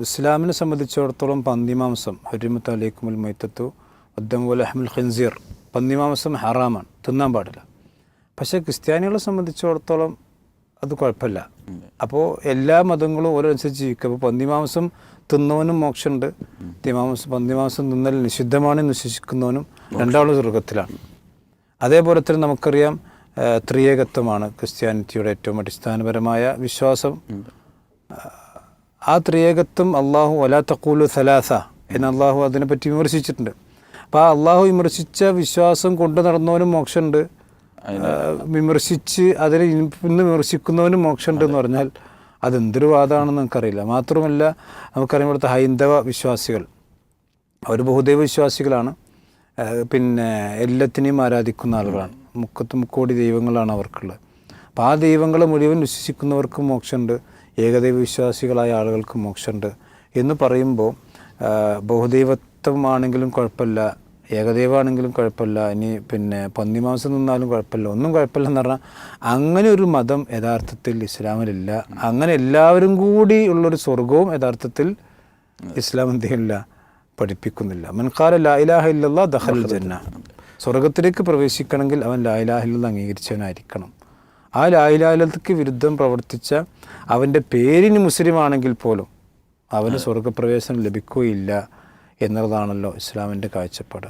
ഇസ്ലാമിനെ സംബന്ധിച്ചിടത്തോളം പന്നിമാംസം ഹരിമത്ത് അലൈക്കുമുൽ മൈത്തത്തു അദ്ദമുൽ അഹമുൽ ഖിൻസീർ പന്നിമാംസം ഹറാമാണ് തിന്നാൻ പാടില്ല. പക്ഷേ ക്രിസ്ത്യാനികളെ സംബന്ധിച്ചിടത്തോളം അത് കുഴപ്പമില്ല. അപ്പോൾ എല്ലാ മതങ്ങളും ഓരോനുസരിച്ച് ജീവിക്കും. അപ്പോൾ പന്നിമാംസം തിന്നവനും മോക്ഷമുണ്ട്. തിമാംസം പന്നിമാംസം തിന്നൽ നിഷിദ്ധമാണ് നിശ്വസിക്കുന്നവനും രണ്ടാളും സ്വർഗത്തിലാണ്. അതേപോലെ തന്നെ നമുക്കറിയാം ത്രിയേകത്വമാണ് ക്രിസ്ത്യാനിറ്റിയുടെ ഏറ്റവും അടിസ്ഥാനപരമായ വിശ്വാസം. ആ ത്രിയേകത്വം അള്ളാഹു തക്കൂലു സലാസ എന്ന് അള്ളാഹു അതിനെപ്പറ്റി വിമർശിച്ചിട്ടുണ്ട്. അപ്പോൾ ആ അള്ളാഹു വിമർശിച്ച വിശ്വാസം കൊണ്ടു നടന്നവനും മോക്ഷമുണ്ട്. വിമർശിച്ച് അതിനെ ഇന്ന് വിമർശിക്കുന്നവനും മോക്ഷമുണ്ട് എന്ന് പറഞ്ഞാൽ അതെന്തൊരു വാദമാണെന്ന് നമുക്കറിയില്ല. മാത്രമല്ല നമുക്കറിയാം ഇവിടുത്തെ ഹൈന്ദവ വിശ്വാസികൾ. അവർ ബഹുദൈവ വിശ്വാസികളാണ്. പിന്നെ എല്ലാത്തിനെയും ആരാധിക്കുന്ന ആളുകളാണ്. മുക്കത്ത് മുക്കോടി ദൈവങ്ങളാണ് അവർക്കുള്ളത്. അപ്പോൾ ആ ദൈവങ്ങളെ മുഴുവൻ വിശ്വസിക്കുന്നവർക്ക് മോക്ഷമുണ്ട്. ഏകദൈവ വിശ്വാസികളായ ആളുകൾക്ക് മോക്ഷമുണ്ട്. എന്ന് പറയുമ്പോൾ ബഹുദൈവത്വമാണെങ്കിലും കുഴപ്പമില്ല ഏകദൈവമാണെങ്കിലും കുഴപ്പമില്ല ഇനി പിന്നെ പന്നിമാംസം നിന്നാലും കുഴപ്പമില്ല ഒന്നും കുഴപ്പമില്ല എന്ന് പറഞ്ഞാൽ അങ്ങനെ ഒരു മതം യഥാർത്ഥത്തിൽ ഇസ്ലാമിലില്ല. അങ്ങനെ എല്ലാവരും കൂടി ഉള്ളൊരു സ്വർഗവും യഥാർത്ഥത്തിൽ ഇസ്ലാം എന്ത് ചെയ്യില്ല? പഠിപ്പിക്കുന്നില്ല. മൻഖാല ലാ ഇലാഹ ഇല്ലല്ലാ ദഖൽ ജന്ന. സ്വർഗത്തിലേക്ക് പ്രവേശിക്കണമെങ്കിൽ അവൻ ലായിലാഹില്ല അംഗീകരിച്ചവനായിരിക്കണം. ആ ലായിലാലതയ്ക്ക് വിരുദ്ധം പ്രവർത്തിച്ച അവന്റെ പേരിന് മുസ്ലിം ആണെങ്കിൽ പോലും അവന് സ്വർഗപ്രവേശനം ലഭിക്കുകയില്ല എന്നുള്ളതാണല്ലോ ഇസ്ലാമിന്റെ കാഴ്ചപ്പാട്.